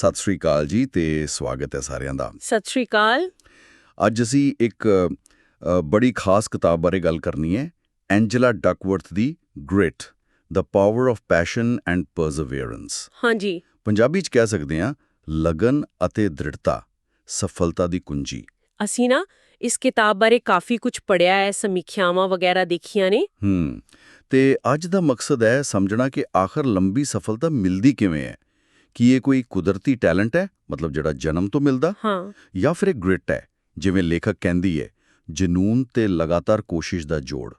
ਸਤਿ ਸ੍ਰੀ ਅਕਾਲ ਜੀ ਤੇ ਸਵਾਗਤ ਹੈ ਸਾਰਿਆਂ ਦਾ। ਸਤਿ ਸ਼੍ਰੀ ਅਕਾਲ। ਅੱਜ ਅਸੀਂ ਇੱਕ ਬੜੀ ਖਾਸ ਕਿਤਾਬ ਬਾਰੇ ਗੱਲ ਕਰਨੀ ਹੈ Angela Duckworth the grit the power of passion and perseverance ਹਾਂਜੀ। ਪੰਜਾਬੀ ਚ ਕਹਿ ਸਕਦੇ ਹਾਂ ਲਗਨ ਅਤੇ ਦ੍ਰਿੜਤਾ ਸਫਲਤਾ ਦੀ ਕੁੰਜੀ। ਅਸੀਂ ਨਾ ਇਸ ਕਿਤਾਬ ਬਾਰੇ ਕਾਫੀ ਕੁਝ ਪੜਿਆ ਹੈ ਸਮੀਖਿਆਵਾਂ ਵਗੈਰਾ ਦੇਖੀਆਂ ਨੇ। ਹੂੰ ਤੇ ਅੱਜ ਦਾ ਮਕਸਦ ਹੈ ਸਮਝਣਾ ਕਿ ਆਖਰ ਲੰਬੀ ਸਫਲਤਾ ਮਿਲਦੀ ਕਿਵੇਂ ਹੈ। ਕੀ ਇਹ ਕੋਈ ਕੁਦਰਤੀ ਟੈਲੈਂਟ ਹੈ? ਮਤਲਬ ਜਿਹੜਾ ਜਨਮ ਤੋਂ ਮਿਲਦਾ? ਹਾਂ। ਜਾਂ ਫਿਰ ਇੱਕ ਗ੍ਰਿਟ ਹੈ ਜਿਵੇਂ ਲੇਖਕ ਕਹਿੰਦੀ ਹੈ ਜਨੂਨ ਤੇ ਲਗਾਤਾਰ ਕੋਸ਼ਿਸ਼ ਦਾ ਜੋੜ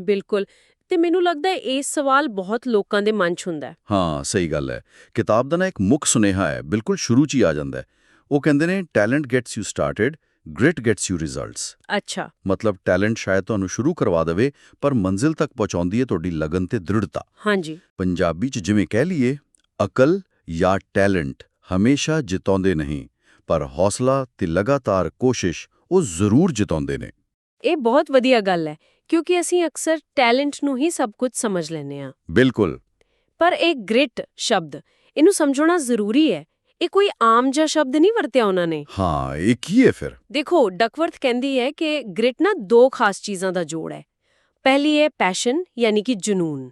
ਬਿਲਕੁਲ। ਤੇ ਮੈਨੂੰ ਲੱਗਦਾ ਹੈ ਇਹ ਸਵਾਲ ਬਹੁਤ ਲੋਕਾਂ ਦੇ ਮਨ 'ਚ ਹੁੰਦਾ ਹੈ। ਹਾਂ ਸਹੀ ਗੱਲ ਹੈ। ਕਿਤਾਬ ਦਾ ਨਾ ਇੱਕ ਮੁੱਖ ਸੁਨੇਹਾ ਹੈ ਬਿਲਕੁਲ ਸ਼ੁਰੂ 'ਚ ਹੀ ਆ ਜਾਂਦਾ ਹੈ। ਉਹ ਕਹਿੰਦੇ ਨੇ talent gets you started grit gets you results ਅੱਛਾ। ਮਤਲਬ ਟੈਲੈਂਟ ਸ਼ਾਇਦ ਤੁਹਾਨੂੰ ਸ਼ੁਰੂ ਕਰਵਾ ਦੇਵੇ ਪਰ ਮੰਜ਼ਿਲ ਤੱਕ ਪਹੁੰਚਾਉਂਦੀ ਹੈ ਤੁਹਾਡੀ ਲਗਨ ਤੇ ਦ੍ਰਿੜਤਾ। ਹਾਂਜੀ। ਪੰਜਾਬੀ 'ਚ ਜਿਵੇਂ ਕਹਿ ਲਈਏ ਅਕਲ ਜਾਂ ਟੈਲੈਂਟ ਹਮੇਸ਼ਾ ਜਿਤਾਉਂਦੇ ਨਹੀਂ ਪਰ ਹੌਸਲਾ ਤੇ ਲਗਾਤਾਰ ਕੋਸ਼ਿਸ਼ ਉਹ ਜ਼ਰੂਰ ਜਿਤਾਉਂਦੇ ਨੇ। ਇਹ ਬਹੁਤ ਵਧੀਆ ਗੱਲ ਹੈ ਕਿਉਂਕਿ ਅਸੀਂ ਅਕਸਰ ਟੈਲੈਂਟ ਨੂੰ ਹੀ ਸਭ ਕੁਝ ਸਮਝ ਲੈਂਦੇ ਹਾਂ। ਬਿਲਕੁਲ। ਪਰ ਇਹ ਗ੍ਰਿਟ ਸ਼ਬਦ ਇਹਨੂੰ ਸਮਝਣਾ ਜ਼ਰੂਰੀ ਹੈ। ਇਹ ਕੋਈ ਆਮ ਜਿਹਾ ਸ਼ਬਦ ਨਹੀਂ ਵਰਤਿਆ ਉਹਨਾਂ ਨੇ। ਹਾਂ ਇਹ ਕੀ ਹੈ ਫਿਰ? ਦੇਖੋ ਡਕਵਰਥ ਕਹਿੰਦੀ ਹੈ ਕਿ ਗ੍ਰਿਟ ਨਾ ਦੋ ਖਾਸ ਚੀਜ਼ਾਂ ਦਾ ਜੋੜ ਹੈ। ਪਹਿਲੀ ਹੈ ਪੈਸ਼ਨ ਯਾਨੀ ਕਿ ਜਨੂਨ।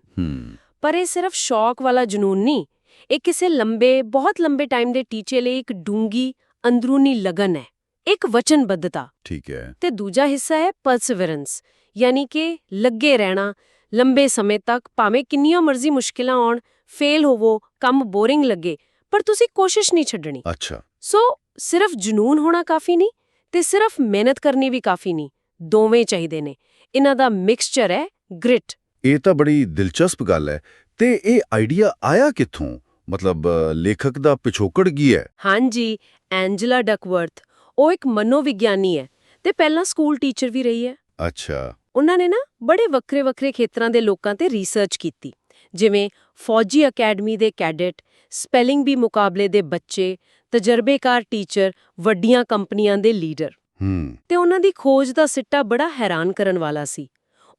ਪਰ ਇਹ ਸਿਰਫ ਸ਼ੌਕ ਵਾਲਾ ਜਨੂਨ ਨਹੀਂ ਇਹ ਕਿਸੇ ਲੰਬੇ ਬਹੁਤ ਲੰਬੇ ਟਾਈਮ ਦੇ ਟੀਚੇ ਲਈ ਇੱਕ ਡੂੰਗੀ ਅੰਦਰੂਨੀ ਲਗਨ ਹੈ। ਇੱਕ ਵਚਨਬੱਧਤਾ। ਠੀਕ ਹੈ। ਤੇ ਦੂਜਾ ਹਿੱਸਾ ਹੈ ਪਰਸੇਵਰੈਂਸ ਯਾਨੀ ਕਿ ਲੱਗੇ ਰਹਿਣਾ ਲੰਬੇ ਸਮੇਂ ਤੱਕ ਭਾਵੇਂ ਕਿੰਨੀਆਂ ਮਰਜ਼ੀ ਮੁਸ਼ਕਿਲਾਂ ਆਉਣ ਫੇਲ ਹੋਵੋ ਕੰਮ ਬੋਰਿੰਗ ਲੱਗੇ ਪਰ ਤੁਸੀਂ ਕੋਸ਼ਿਸ਼ ਨਹੀਂ ਛੱਡਣੀ। ਅੱਛਾ। ਸੋ ਸਿਰਫ ਜਨੂਨ ਹੋਣਾ ਕਾਫੀ ਨਹੀਂ ਤੇ ਸਿਰਫ ਮਿਹਨਤ ਕਰਨੀ ਵੀ ਕਾਫੀ ਨਹੀਂ ਦੋਵੇਂ ਚਾਹੀਦੇ ਨੇ। ਇਹਨਾਂ ਦਾ ਮਿਕਸਚਰ ਹੈ ਗ੍ਰਿਟ ਇਹ ਤਾਂ ਬੜੀ ਦਿਲਚਸਪ ਗੱਲ ਹੈ। ਤੇ ਇਹ ਆਈਡੀਆ ਆਇਆ ਕਿੱਥੋਂ? ਮਤਲਬ ਲੇਖਕ ਦਾ ਪਿਛੋਕੜ ਕੀ ਹੈ? ਹਾਂਜੀ ਐਂਜਲਾ ਡਕਵਰਥ। ਉਹ ਇੱਕ ਮਨੋਵਿਗਿਆਨੀ ਹੈ ਤੇ ਪਹਿਲਾਂ ਸਕੂਲ ਟੀਚਰ ਵੀ ਰਹੀ ਹੈ। ਅੱਛਾ। ਉਹਨਾਂ ਨੇ ਨਾ ਬੜੇ ਵੱਖਰੇ ਵੱਖਰੇ ਖੇਤਰਾਂ ਦੇ ਲੋਕਾਂ ਤੇ ਰਿਸਰਚ ਕੀਤੀ। ਜਿਵੇਂ ਫੌਜੀ ਅਕੈਡਮੀ ਦੇ ਕੈਡਟ ਸਪੈਲਿੰਗ ਬੀ ਮੁਕਾਬਲੇ ਦੇ ਬੱਚੇ ਤਜਰਬੇਕਾਰ ਟੀਚਰ ਵੱਡੀਆਂ ਕੰਪਨੀਆਂ ਦੇ ਲੀਡਰ। ਹੂੰ। ਤੇ ਉਹਨਾਂ ਦੀ ਖੋਜ ਦਾ ਸਿੱਟਾ ਬੜਾ ਹੈਰਾਨ ਕਰਨ ਵਾਲਾ ਸੀ।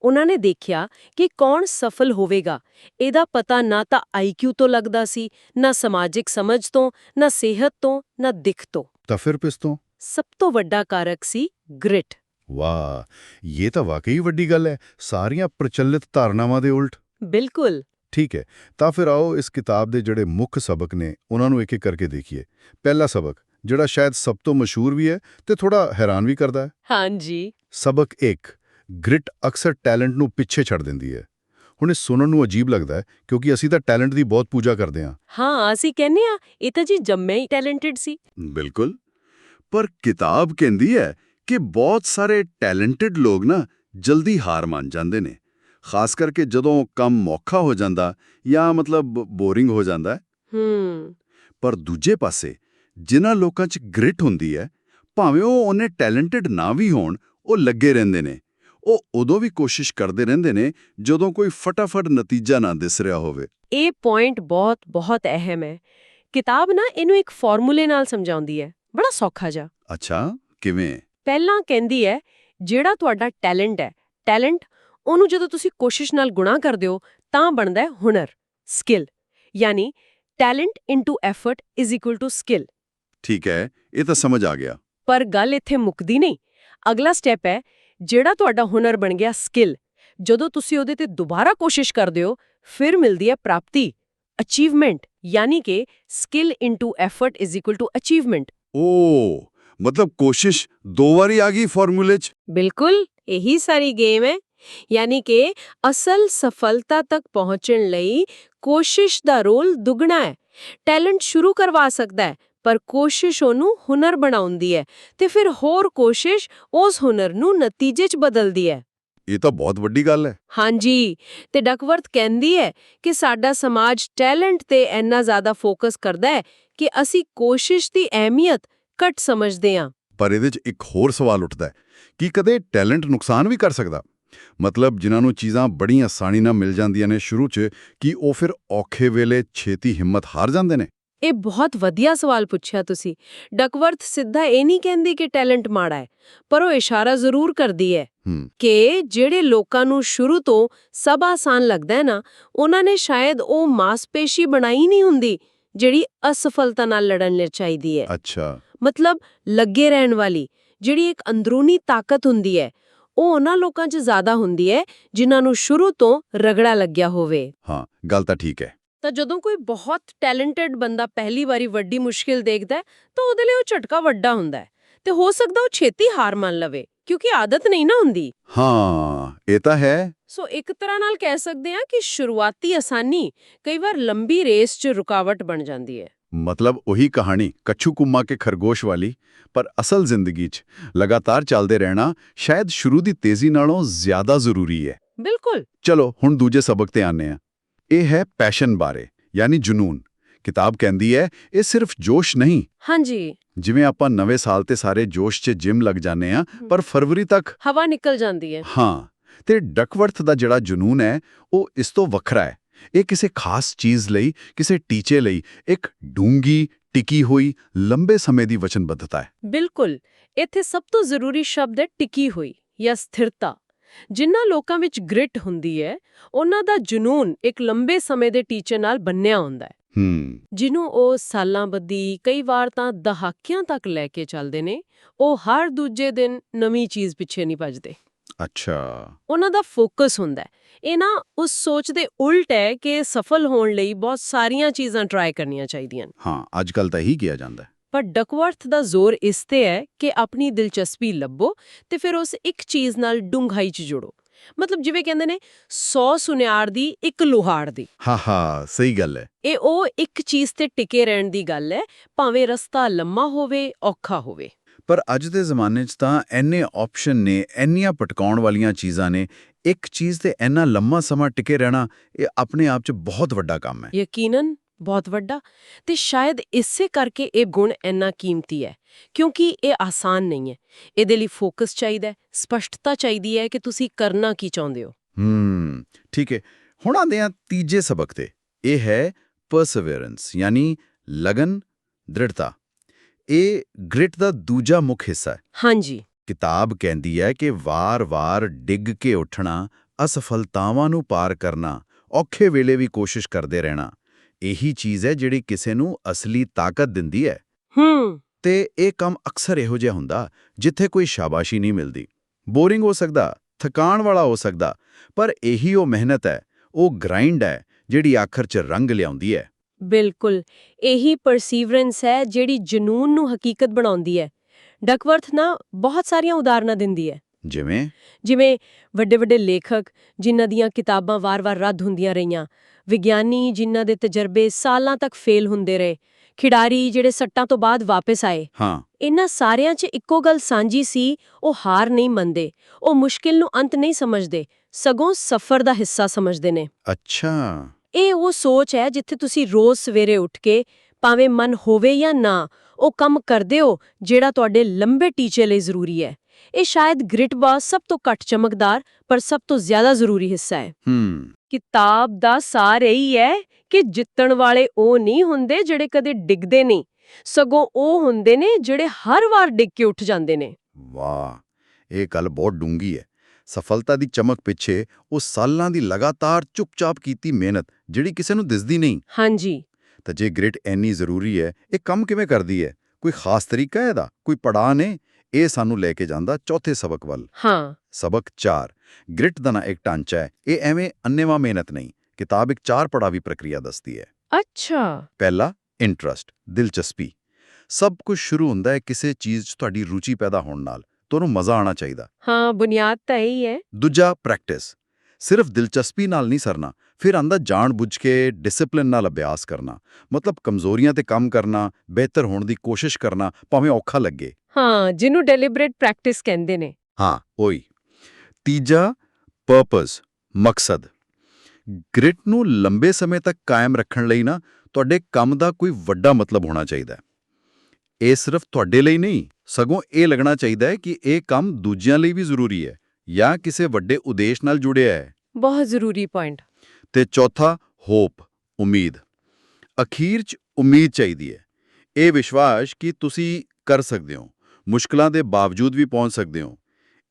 ਉਹਨਾਂ ਨੇ ਦੇਖਿਆ ਕਿ ਕੌਣ ਸਫਲ ਹੋਵੇਗਾ। ਇਹਦਾ ਪਤਾ ਨਾ ਤਾਂ ਆਈਕਿਊ ਤੋਂ ਲੱਗਦਾ ਸੀ ਨਾ ਸਮਾਜਿਕ ਸਮਝ ਤੋਂ ਨਾ ਸਿਹਤ ਤੋਂ ਨਾ ਦਿੱਖ ਤੋਂ। ਤਾਂ ਫਿਰ ਪਿਸ ਤੋਂ? ਸਭ ਤੋਂ ਵੱਡਾ ਕਾਰਕ ਸੀ ਗ੍ਰਿਟ। ਵਾਹ ਇਹ ਤਾਂ ਵਾਕਈ ਵੱਡੀ ਗੱਲ ਹੈ। ਸਾਰੀਆਂ ਪ੍ਰਚਲਿਤ ਧਾਰਨਾਵਾਂ ਦੇ ਉਲਟ। ਬਿਲਕੁਲ। ਠੀਕ ਹੈ ਤਾਂ ਫਿਰ ਆਓ ਇਸ ਕਿਤਾਬ ਦੇ ਜਿਹੜੇ ਮੁੱਖ ਸਬਕ ਨੇ ਉਹਨਾਂ ਨੂੰ ਇੱਕ ਇੱਕ ਕਰਕੇ ਦੇਖੀਏ। ਪਹਿਲਾ ਸਬਕ ਜਿਹੜਾ ਸ਼ਾਇਦ ਸਭ ਤੋਂ ਮਸ਼ਹੂਰ ਵੀ ਹੈ ਤੇ ਥੋੜਾ ਹੈਰਾਨ ਵੀ ਕਰਦਾ ਹੈ। ਹਾਂਜੀ। ਸਬਕ 1 ਗ੍ਰਿਟ ਅਕਸਰ ਟੈਲੈਂਟ ਨੂੰ ਪਿੱਛੇ ਛੱਡ ਦਿੰਦੀ ਹੈ। ਹੁਣ ਇਹ ਸੁਣਨ ਨੂੰ ਅਜੀਬ ਲੱਗਦਾ ਹੈ ਕਿਉਂਕਿ ਅਸੀਂ ਤਾਂ ਟੈਲੈਂਟ ਦੀ ਬਹੁਤ ਪੂਜਾ ਕਰਦੇ ਹਾਂ। ਹਾਂ ਅਸੀਂ ਕਹਿੰਦੇ ਆ ਇਹ ਤਾਂ ਜੀ ਜੰਮੇ ਹੀ ਟੈਲੈਂਟਡ ਸੀ। ਬਿਲਕੁਲ। ਪਰ ਕਿਤਾਬ ਕਹਿੰਦੀ ਹੈ ਕਿ ਬਹੁਤ ਸਾਰੇ ਟੈਲੈਂਟਡ ਲੋਕ ਨਾ ਜਲਦੀ ਹਾਰ ਮੰਨ ਜਾਂਦੇ ਨੇ। ਖਾਸ ਕਰਕੇ ਜਦੋਂ ਕੰਮ ਔਖਾ ਹੋ ਜਾਂਦਾ ਜਾਂ ਮਤਲਬ ਬੋਰਿੰਗ ਹੋ ਜਾਂਦਾ ਹੈ। ਹੂੰ। ਪਰ ਦੂਜੇ ਪਾਸੇ ਜਿਨ੍ਹਾਂ ਲੋਕਾਂ 'ਚ ਗ੍ਰਿਟ ਹੁੰਦੀ ਹੈ ਭਾਵੇਂ ਉਹ ਉਹਨੇ ਟੈਲੈਂਟਡ ਨਾ ਵੀ ਹੋਣ ਉਹ ਲੱਗੇ ਰਹਿੰਦੇ ਨੇ। ਉਹ ਉਦੋਂ ਵੀ ਕੋਸ਼ਿਸ਼ ਕਰਦੇ ਰਹਿੰਦੇ ਨੇ ਜਦੋਂ ਕੋਈ ਫਟਾਫਟ ਨਤੀਜਾ ਨਾ ਦਿਸ ਰਿਹਾ ਹੋਵੇ। ਇਹ ਪੁਆਇੰਟ ਬਹੁਤ ਬਹੁਤ ਅਹਿਮ ਹੈ। ਕਿਤਾਬ ਨਾ ਇਹਨੂੰ ਇੱਕ ਫਾਰਮੂਲੇ ਨਾਲ ਸਮਝਾਉਂਦੀ ਹੈ। ਬੜਾ ਸੌਖਾ ਜਿਹਾ। ਅੱਛਾ ਕਿਵੇਂ? ਪਹਿਲਾਂ ਕਹਿੰਦੀ ਹੈ ਜਿਹੜਾ ਤੁਹਾਡਾ ਟੈਲੈਂਟ ਹੈ ਟੈਲੈਂਟ ਉਹਨੂੰ ਜਦੋਂ ਤੁਸੀਂ ਕੋਸ਼ਿਸ਼ ਨਾਲ ਗੁਣਾ ਕਰਦੇ ਹੋ ਤਾਂ ਬਣਦਾ ਹੈ ਹੁਨਰ ਸਕਿੱਲ ਯਾਨੀ talent into effort is equal to skill ਠੀਕ ਹੈ ਇਹ ਤਾਂ ਸਮਝ ਆ ਗਿਆ। ਪਰ ਗੱਲ ਇੱਥੇ ਮੁੱਕਦੀ ਨਹੀਂ। ਅਗਲਾ ਸਟੈਪ ਹੈ ਜਿਹੜਾ ਤੁਹਾਡਾ ਹੁਨਰ ਬਣ ਗਿਆ ਸਕਿੱਲ ਜਦੋਂ ਤੁਸੀਂ ਉਹਦੇ ਤੇ ਦੁਬਾਰਾ ਕੋਸ਼ਿਸ਼ ਕਰਦੇ ਹੋ ਫਿਰ ਮਿਲਦੀ ਹੈ ਪ੍ਰਾਪਤੀ ਅਚੀਵਮੈਂਟ ਯਾਨੀ ਕਿ skill into effort is equal to achievement ਓ ਮਤਲਬ ਕੋਸ਼ਿਸ਼ ਦੋ ਵਾਰੀ ਆ ਗਈ ਫਾਰਮੂਲੇ 'ਚ? ਬਿਲਕੁਲ ਇਹੀ ਸਾਰੀ ਗੇਮ ਹੈ। ਯਾਨੀ ਕਿ ਅਸਲ ਸਫਲਤਾ ਤੱਕ ਪਹੁੰਚਣ ਲਈ ਕੋਸ਼ਿਸ਼ ਦਾ ਰੋਲ ਦੁੱਗਣਾ ਹੈ। ਟੈਲੈਂਟ ਸ਼ੁਰੂ ਕਰਵਾ ਸਕਦਾ ਹੈ ਪਰ ਕੋਸ਼ਿਸ਼ ਉਹਨੂੰ ਹੁਨਰ ਬਣਾਉਂਦੀ ਹੈ ਤੇ ਫਿਰ ਹੋਰ ਕੋਸ਼ਿਸ਼ ਉਸ ਹੁਨਰ ਨੂੰ ਨਤੀਜੇ 'ਚ ਬਦਲਦੀ ਹੈ। ਇਹ ਤਾਂ ਬਹੁਤ ਵੱਡੀ ਗੱਲ ਹੈ। ਹਾਂਜੀ ਤੇ ਡਕਵਰਥ ਕਹਿੰਦੀ ਹੈ ਕਿ ਸਾਡਾ ਸਮਾਜ ਟੈਲੈਂਟ ਤੇ ਇੰਨਾ ਜ਼ਿਆਦਾ ਫੋਕਸ ਕਰਦਾ ਹੈ ਕਿ ਅਸੀਂ ਕੋਸ਼ਿਸ਼ ਦੀ ਅਹਿਮੀਅਤ ਘੱਟ ਸਮਝਦੇ ਹਾਂ। ਪਰ ਇਹਦੇ 'ਚ ਇੱਕ ਹੋਰ ਸਵਾਲ ਉੱਠਦਾ ਹੈ ਕਿ ਕਦੇ ਟੈਲੈਂਟ ਨੁਕਸਾਨ ਵੀ ਕਰ ਸਕਦਾ? ਮਤਲਬ ਜਿਨ੍ਹਾਂ ਨੂੰ ਚੀਜ਼ਾਂ ਬੜੀ ਆਸਾਨੀ ਨਾਲ ਮਿਲ ਜਾਂਦੀਆਂ ਨੇ ਸ਼ੁਰੂ 'ਚ ਕਿ ਉਹ ਫਿਰ ਔਖੇ ਵੇਲੇ ਛੇਤੀ ਹਿੰਮਤ ਹਾਰ ਜਾਂਦੇ ਨੇ? ਇਹ ਬਹੁਤ ਵਧੀਆ ਸਵਾਲ ਪੁੱਛਿਆ ਤੁਸੀਂ। ਡਕਵਰਥ ਸਿੱਧਾ ਇਹ ਨਹੀਂ ਕਹਿੰਦੀ ਕਿ ਟੈਲੈਂਟ ਮਾੜਾ ਹੈ ਪਰ ਉਹ ਇਸ਼ਾਰਾ ਜ਼ਰੂਰ ਕਰਦੀ ਹੈ ਹੂੰ। ਕਿ ਜਿਹੜੇ ਲੋਕਾਂ ਨੂੰ ਸ਼ੁਰੂ ਤੋਂ ਸਭ ਆਸਾਨ ਲੱਗਦਾ ਹੈ ਨਾ ਉਹਨਾਂ ਨੇ ਸ਼ਾਇਦ ਉਹ ਮਾਸਪੇਸ਼ੀ ਬਣਾਈ ਨਹੀਂ ਹੁੰਦੀ ਜਿਹੜੀ ਅਸਫਲਤਾ ਨਾਲ ਲੜਨ ਲਈ ਚਾਹੀਦੀ ਹੈ। ਅੱਛਾ। ਮਤਲਬ ਲੱਗੇ ਰਹਿਣ ਵਾਲੀ ਜਿਹੜੀ ਇੱਕ ਅੰਦਰੂਨੀ ਤਾਕਤ ਹੁੰਦੀ ਹੈ ਉਹ ਉਹਨਾਂ ਲੋਕਾਂ 'ਚ ਜ਼ਿਆਦਾ ਹੁੰਦੀ ਹੈ ਜਿਨ੍ਹਾਂ ਨੂੰ ਸ਼ੁਰੂ ਤੋਂ ਰਗੜਾ ਲੱਗਿਆ ਹੋਵੇ। ਹਾਂ ਗੱਲ ਤਾਂ ਠੀਕ ਹੈ। ਤਾਂ ਜਦੋਂ ਕੋਈ ਬਹੁਤ ਟੈਲੈਂਟਡ ਬੰਦਾ ਪਹਿਲੀ ਵਾਰੀ ਵੱਡੀ ਮੁਸ਼ਕਿਲ ਦੇਖਦਾ ਹੈ, ਤਾਂ ਉਹਦੇ ਲਈ ਉਹ ਝਟਕਾ ਵੱਡਾ ਹੁੰਦਾ ਹੈ। ਤੇ ਹੋ ਸਕਦਾ ਉਹ ਛੇਤੀ ਹਾਰ ਮੰਨ ਲਵੇ ਕਿਉਂਕਿ ਆਦਤ ਨਹੀਂ ਨਾ ਹੁੰਦੀ। ਹਾਂ ਇਹ ਤਾਂ ਹੈ। ਸੋ ਇੱਕ ਤਰ੍ਹਾਂ ਨਾਲ ਕਹਿ ਸਕਦੇ ਹਾਂ ਕਿ ਸ਼ੁਰੂਆਤੀ ਆਸਾਨੀ ਕਈ ਵਾਰ ਲੰਬੀ ਰੇਸ 'ਚ ਰੁਕਾਵਟ ਬਣ ਜਾਂਦੀ ਹੈ। ਮਤਲਬ ਉਹੀ ਕਹਾਣੀ ਕੱਛੂ ਕੁੰਮਾ ਕੇ ਖਰਗੋਸ਼ ਵਾਲੀ ਪਰ ਅਸਲ ਜ਼ਿੰਦਗੀ 'ਚ ਲਗਾਤਾਰ ਚੱਲਦੇ ਰਹਿਣਾ ਸ਼ਾਇਦ ਸ਼ੁਰੂ ਦੀ ਤੇਜ਼ੀ ਨਾਲੋਂ ਜ਼ਿਆਦਾ ਜ਼ਰੂਰੀ ਹੈ। ਬਿਲਕੁਲ। ਚਲੋ ਹੁਣ ਦੂਜੇ ਸਬਕ ਤੇ ਆਨੇ ਆ ਇਹ ਹੈ ਪੈਸ਼ਨ ਬਾਰੇ ਯਾਨੀ ਜਨੂਨ। ਕਿਤਾਬ ਕਹਿੰਦੀ ਹੈ ਇਹ ਸਿਰਫ ਜੋਸ਼ ਨਹੀਂ। ਹਾਂਜੀ। ਜਿਵੇਂ ਆਪਾਂ ਨਵੇਂ ਸਾਲ ਤੇ ਸਾਰੇ ਜੋਸ਼ 'ਚ ਜਿਮ ਲੱਗ ਜਾਂਦੇ ਆ ਪਰ ਫਰਵਰੀ ਤੱਕ ਹਵਾ ਨਿਕਲ ਜਾਂਦੀ ਹੈ। ਹਾਂ ਤੇ ਡਕਵਰਥ ਦਾ ਜਿਹੜਾ ਜਨੂਨ ਹੈ ਉਹ ਇਸ ਤੋਂ ਵੱਖਰਾ ਹੈ। ਇਹ ਕਿਸੇ ਖਾਸ ਚੀਜ਼ ਲਈ ਕਿਸੇ ਟੀਚੇ ਲਈ ਇੱਕ ਡੂੰਗੀ ਟਿਕੀ ਹੋਈ ਲੰਬੇ ਸਮੇਂ ਦੀ ਵਚਨਬੱਧਤਾ ਹੈ। ਬਿਲਕੁਲ। ਇੱਥੇ ਸਭ ਤੋਂ ਜ਼ਰੂਰੀ ਸ਼ਬਦ ਹੈ ਟਿਕੀ ਹੋਈ ਜਾਂ ਸਥਿਰਤਾ। ਜਿਨ੍ਹਾਂ ਲੋਕਾਂ ਵਿੱਚ ਗ੍ਰਿਟ ਹੁੰਦੀ ਹੈ ਉਹਨਾਂ ਦਾ ਜਨੂਨ ਇੱਕ ਲੰਬੇ ਸਮੇਂ ਦੇ ਟੀਚੇ ਨਾਲ ਬੰਨਿਆ ਹੁੰਦਾ ਹੈ। ਹੂੰ। ਜਿਹਨੂੰ ਉਹ ਸਾਲਾਂ ਬੱਧੀ ਕਈ ਵਾਰ ਤਾਂ ਦਹਾਕਿਆਂ ਤੱਕ ਲੈ ਕੇ ਚੱਲਦੇ ਨੇ ਉਹ ਹਰ ਦੂਜੇ ਦਿਨ ਨਵੀਂ ਚੀਜ਼ ਪਿੱਛੇ ਨਹੀਂ ਭੱਜਦੇ। ਅੱਛਾ। ਉਹਨਾਂ ਦਾ ਫੋਕਸ ਹੁੰਦਾ ਹੈ। ਇਹ ਨਾ ਉਸ ਸੋਚ ਦੇ ਉਲਟ ਹੈ ਕਿ ਸਫਲ ਹੋਣ ਲਈ ਬਹੁਤ ਸਾਰੀਆਂ ਚੀਜ਼ਾਂ ਟਰਾਈ ਕਰਨੀਆਂ ਚਾਹੀਦੀਆਂ। ਹਾਂ ਅੱਜ ਕੱਲ ਤਾਂ ਇਹੀ ਕਿਹਾ ਜਾਂਦਾ ਹੈ। ਪਰ ਡਕਵਰਥ ਦਾ ਜ਼ੋਰ ਇਸ ਤੇ ਹੈ ਕਿ ਆਪਣੀ ਦਿਲਚਸਪੀ ਲੱਭੋ ਤੇ ਫਿਰ ਉਸ ਇੱਕ ਚੀਜ਼ ਨਾਲ ਡੂੰਘਾਈ 'ਚ ਜੁੜੋ। ਮਤਲਬ ਜਿਵੇਂ ਕਹਿੰਦੇ ਨੇ 100 ਸੁਨਿਆਰ ਦੀ ਇੱਕ ਲੋਹਾਰ ਦੀ। ਹਾਂ ਹਾਂ ਸਹੀ ਗੱਲ ਹੈ। ਇਹ ਉਹ ਇੱਕ ਚੀਜ਼ ਤੇ ਟਿਕੇ ਰਹਿਣ ਦੀ ਗੱਲ ਹੈ ਭਾਵੇਂ ਰਸਤਾ ਲੰਮਾ ਹੋਵੇ ਔਖਾ ਹੋਵੇ। ਪਰ ਅੱਜ ਦੇ ਜ਼ਮਾਨੇ 'ਚ ਤਾਂ ਐਨੇ ਆਪਸ਼ਨ ਨੇ ਐਨੀਆਂ ਪਟਕਾਉਣ ਵਾਲੀਆਂ ਚੀਜ਼ਾਂ ਨੇ ਇੱਕ ਚੀਜ਼ ਤੇ ਐਨਾ ਲੰਮਾ ਸਮਾਂ ਟਿਕੇ ਰਹਿਣਾ ਇਹ ਆਪਣੇ ਆਪ 'ਚ ਬਹੁਤ ਵੱਡਾ ਕੰਮ ਹੈ। ਯਕੀਨਨ ਬਹੁਤ ਵੱਡਾ ਤੇ ਸ਼ਾਇਦ ਇਸੇ ਕਰਕੇ ਇਹ ਗੁਣ ਇੰਨਾ ਕੀਮਤੀ ਹੈ ਕਿਉਂਕਿ ਇਹ ਆਸਾਨ ਨਹੀਂ ਹੈ। ਇਹਦੇ ਲਈ ਫੋਕਸ ਚਾਹੀਦਾ ਹੈ ਸਪਸ਼ਟਤਾ ਚਾਹੀਦੀ ਹੈ ਕਿ ਤੁਸੀਂ ਕਰਨਾ ਕੀ ਚਾਹੁੰਦੇ ਹੋ। ਹੂੰ ਠੀਕ ਹੈ। ਹੁਣ ਆਉਂਦੇ ਹਾਂ ਤੀਜੇ ਸਬਕ ਤੇ। ਇਹ ਹੈ ਪਰਸੇਵਰੈਂਸ ਯਾਨੀ ਲਗਨ ਦ੍ਰਿੜਤਾ। ਇਹ ਗ੍ਰਿਟ ਦਾ ਦੂਜਾ ਮੁੱਖ ਹਿੱਸਾ ਹੈ। ਹਾਂਜੀ। ਕਿਤਾਬ ਕਹਿੰਦੀ ਹੈ ਕਿ ਵਾਰ-ਵਾਰ ਡਿੱਗ ਕੇ ਉੱਠਣਾ ਅਸਫਲਤਾਵਾਂ ਨੂੰ ਪਾਰ ਕਰਨਾ ਔਖੇ ਵੇਲੇ ਵੀ ਕੋਸ਼ਿਸ਼ ਕਰਦੇ ਰਹਿਣਾ। ਇਹੀ ਚੀਜ਼ ਹੈ ਜਿਹੜੀ ਕਿਸੇ ਨੂੰ ਅਸਲੀ ਤਾਕਤ ਦਿੰਦੀ ਹੈ। ਹੂੰ। ਤੇ ਇਹ ਕੰਮ ਅਕਸਰ ਇਹੋ ਜਿਹਾ ਹੁੰਦਾ ਜਿੱਥੇ ਕੋਈ ਸ਼ਾਬਾਸ਼ੀ ਨਹੀਂ ਮਿਲਦੀ। ਬੋਰਿੰਗ ਹੋ ਸਕਦਾ ਥਕਾਣ ਵਾਲਾ ਹੋ ਸਕਦਾ ਪਰ ਇਹੀ ਉਹ ਮਿਹਨਤ ਹੈ ਉਹ ਗ੍ਰਾਈਂਡ ਹੈ ਜਿਹੜੀ ਆਖਰ 'ਚ ਰੰਗ ਲਿਆਉਂਦੀ ਹੈ। ਬਿਲਕੁਲ ਇਹੀ ਪਰਸੀਵਰੈਂਸ ਹੈ ਜਿਹੜੀ ਜਨੂਨ ਨੂੰ ਹਕੀਕਤ ਬਣਾਉਂਦੀ ਹੈ। ਡਕਵਰਥ ਨਾ ਬਹੁਤ ਸਾਰੀਆਂ ਉਦਾਹਰਨਾਂ ਦਿੰਦੀ ਹੈ। ਜਿਵੇਂ? ਜਿਵੇਂ ਵੱਡੇ ਵੱਡੇ ਲੇਖਕ ਜਿਨ੍ਹਾਂ ਦੀਆਂ ਕਿਤਾਬਾਂ ਵਾਰ-ਵਾਰ ਰੱਦ ਹੁੰਦੀਆਂ ਰਹੀਆਂ ਵਿਗਿਆਨੀ ਜਿਨ੍ਹਾਂ ਦੇ ਤਜਰਬੇ ਸਾਲਾਂ ਤੱਕ ਫੇਲ ਹੁੰਦੇ ਰਹੇ ਖਿਡਾਰੀ ਜਿਹੜੇ ਸੱਟਾਂ ਤੋਂ ਬਾਅਦ ਵਾਪਸ ਆਏ। ਹਾਂ। ਇਹਨਾਂ ਸਾਰਿਆਂ 'ਚ ਇੱਕੋ ਗੱਲ ਸਾਂਝੀ ਸੀ ਉਹ ਹਾਰ ਨਹੀਂ ਮੰਨਦੇ ਉਹ ਮੁਸ਼ਕਿਲ ਨੂੰ ਅੰਤ ਨਹੀਂ ਸਮਝਦੇ ਸਗੋਂ ਸਫ਼ਰ ਦਾ ਹਿੱਸਾ ਸਮਝਦੇ ਨੇ। ਅੱਛਾ। ਇਹ ਉਹ ਸੋਚ ਹੈ ਜਿੱਥੇ ਤੁਸੀਂ ਰੋਜ਼ ਸਵੇਰੇ ਉੱਠ ਕੇ ਭਾਵੇਂ ਮਨ ਹੋਵੇ ਜਾਂ ਨਾ ਉਹ ਕੰਮ ਕਰਦੇ ਹੋ ਜਿਹੜਾ ਤੁਹਾਡੇ ਲੰਬੇ ਟੀਚੇ ਲਈ ਜ਼ਰੂਰੀ ਹੈ। ਇਹ ਸ਼ਾਇਦ ਗ੍ਰਿਟ ਬਾਸ ਸਭ ਤੋਂ ਘੱਟ ਚਮਕਦਾਰ ਪਰ ਸਭ ਤੋਂ ਜ਼ਿਆਦਾ ਜ਼ਰੂਰੀ ਹਿੱਸਾ ਹੈ। ਹੂੰ। ਕਿਤਾਬ ਦਾ ਸਾਰ ਇਹੀ ਹੈ ਕਿ ਜਿੱਤਣ ਵਾਲੇ ਉਹ ਨਹੀਂ ਹੁੰਦੇ ਜਿਹੜੇ ਕਦੇ ਡਿੱਗਦੇ ਨਹੀਂ। ਸਗੋਂ ਉਹ ਹੁੰਦੇ ਨੇ ਜਿਹੜੇ ਹਰ ਵਾਰ ਡਿੱਗ ਕੇ ਉੱਠ ਜਾਂਦੇ ਨੇ। ਵਾਹ ਇਹ ਗੱਲ ਬਹੁਤ ਡੂੰਗੀ ਹੈ। ਸਫਲਤਾ ਦੀ ਚਮਕ ਪਿੱਛੇ ਉਹ ਸਾਲਾਂ ਦੀ ਲਗਾਤਾਰ ਚੁੱਪਚਾਪ ਕੀਤੀ ਮਿਹਨਤ ਜਿਹੜੀ ਕਿਸੇ ਨੂੰ ਦਿਸਦੀ ਨਹੀਂ। ਹਾਂਜੀ। ਤਾਂ ਜੇ ਗ੍ਰਿਟ ਇੰਨੀ ਜ਼ਰੂਰੀ ਹੈ ਇਹ ਕੰਮ ਕਿਵੇਂ ਕਰਦੀ ਹੈ? ਕੋਈ ਖਾਸ ਤਰੀਕਾ ਹੈ ਇਹਦਾ? ਕੋਈ ਪੜਾਅ ਨੇ? ਇਹ ਸਾਨੂੰ ਲੈ ਕੇ ਜਾਂਦਾ ਚੌਥੇ ਸਬਕ ਵੱਲ। ਹਾਂ। ਸਬਕ 4 ਗ੍ਰਿਟ ਦਾ ਨਾ ਇੱਕ ਢਾਂਚਾ ਹੈ। ਇਹ ਐਵੇਂ ਅੰਨੇਵਾ ਮਿਹਨਤ ਨਹੀਂ ਕਿਤਾਬ ਇੱਕ ਚਾਰ ਪੜਾਵੀ ਪ੍ਰਕਿਰਿਆ ਦੱਸਦੀ ਹੈ। ਅੱਛਾ। ਪਹਿਲਾ ਇੰਟਰਸਟ ਦਿਲਚਸਪੀ। ਸਭ ਕੁਝ ਸ਼ੁਰੂ ਹੁੰਦਾ ਹੈ ਕਿਸੇ ਚੀਜ਼ 'ਚ ਤੁਹਾਡੀ ਰੁਚੀ ਪੈਦਾ ਹੋਣ ਨਾਲ ਤੁਹਾਨੂੰ ਮਜ਼ਾ ਆਣਾ ਚਾਹੀਦਾ। ਹਾਂ ਬੁਨਿਆਦ ਤਾਂ ਇਹੀ ਹੈ। ਦੂਜਾ ਪ੍ਰੈਕਟਿਸ ਸਿਰਫ ਦਿਲਚਸਪੀ ਨਾਲ ਨਹੀਂ ਸਰਨਾ ਫਿਰ ਆਂਦਾ ਜਾਣ ਬੁੱਝ ਕੇ ਡਿਸਪਲਿਨ ਨਾਲ ਅਭਿਆਸ ਕਰਨਾ। ਮਤਲਬ ਕਮਜ਼ੋਰੀਆਂ ਤੇ ਕੰਮ ਕਰਨਾ ਬਿਹਤਰ ਹੋਣ ਦੀ ਕੋਸ਼ਿਸ਼ ਕਰਨਾ ਭਾਵੇਂ ਔਖਾ ਲੱਗੇ। ਹਾਂ ਜਿਹਨੂੰ ਡੈਲੀਬਰੇਟ ਪ੍ਰੈਕਟਿਸ ਕਹਿੰਦੇ ਨੇ। ਹਾਂ ਉਹੀ ਤੀਜਾ ਪਰਪਸ ਮਕਸਦ। ਗ੍ਰਿਟ ਨੂੰ ਲੰਬੇ ਸਮੇਂ ਤੱਕ ਕਾਇਮ ਰੱਖਣ ਲਈ ਨਾ ਤੁਹਾਡੇ ਕੰਮ ਦਾ ਕੋਈ ਵੱਡਾ ਮਤਲਬ ਹੋਣਾ ਚਾਹੀਦਾ ਇਹ ਸਿਰਫ ਤੁਹਾਡੇ ਲਈ ਨਹੀਂ ਸਗੋਂ ਇਹ ਲੱਗਣਾ ਚਾਹੀਦਾ ਹੈ ਕਿ ਇਹ ਕੰਮ ਦੂਜਿਆਂ ਲਈ ਵੀ ਜ਼ਰੂਰੀ ਹੈ ਜਾਂ ਕਿਸੇ ਵੱਡੇ ਉਦੇਸ਼ ਨਾਲ ਜੁੜਿਆ ਹੈ। ਬਹੁਤ ਜ਼ਰੂਰੀ ਪੁਆਇੰਟ ਤੇ ਚੌਥਾ ਹੋਪ ਉਮੀਦ। ਅਖੀਰ 'ਚ ਉਮੀਦ ਚਾਹੀਦੀ ਹੈ। ਇਹ ਵਿਸ਼ਵਾਸ ਕਿ ਤੁਸੀਂ ਕਰ ਸਕਦੇ ਹੋ। ਮੁਸ਼ਕਲਾਂ ਦੇ ਬਾਵਜੂਦ ਵੀ ਪਹੁੰਚ ਸਕਦੇ ਹੋ।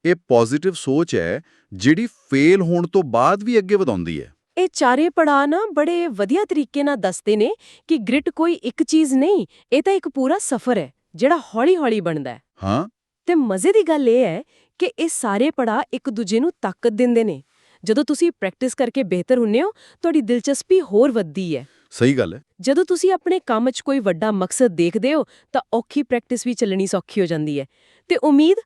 ਇਹ ਪੋਜ਼ਿਟਿਵ ਸੋਚ ਹੈ ਜਿਹੜੀ ਫੇਲ ਹੋਣ ਤੋਂ ਬਾਅਦ ਵੀ ਅੱਗੇ ਵਧਾਉਂਦੀ ਹੈ। ਇਹ ਚਾਰੇ ਪੜਾਅ ਨਾ ਬੜੇ ਵਧੀਆ ਤਰੀਕੇ ਨਾਲ ਦੱਸਦੇ ਨੇ ਕਿ ਗ੍ਰਿਟ ਕੋਈ ਇੱਕ ਚੀਜ਼ ਨਹੀਂ ਇਹ ਤਾਂ ਇੱਕ ਪੂਰਾ ਸਫ਼ਰ ਹੈ ਜਿਹੜਾ ਹੌਲੀ-ਹੌਲੀ ਬਣਦਾ ਹੈ। ਹਾਂ। ਤੇ ਮਜ਼ੇ ਦੀ ਗੱਲ ਇਹ ਹੈ ਕਿ ਇਹ ਸਾਰੇ ਪੜਾਅ ਇੱਕ ਦੂਜੇ ਨੂੰ ਤਾਕਤ ਦਿੰਦੇ ਨੇ। ਜਦੋਂ ਤੁਸੀਂ ਪ੍ਰੈਕਟਿਸ ਕਰਕੇ ਬਿਹਤਰ ਹੁੰਨੇ ਹੋ ਤੁਹਾਡੀ ਦਿਲਚਸਪੀ ਹੋਰ ਵੱਧਦੀ ਹੈ। ਸਹੀ ਗੱਲ ਹੈ। ਜਦੋਂ ਤੁਸੀਂ ਆਪਣੇ ਕੰਮ 'ਚ ਕੋਈ ਵੱਡਾ ਮਕਸਦ ਦੇਖਦੇ ਹੋ ਤਾਂ ਔਖੀ ਪ੍ਰੈਕਟਿਸ ਵੀ ਚੱਲਣੀ ਸੌਖੀ ਹੋ ਜਾਂਦੀ ਹੈ। ਤੇ ਉਮੀਦ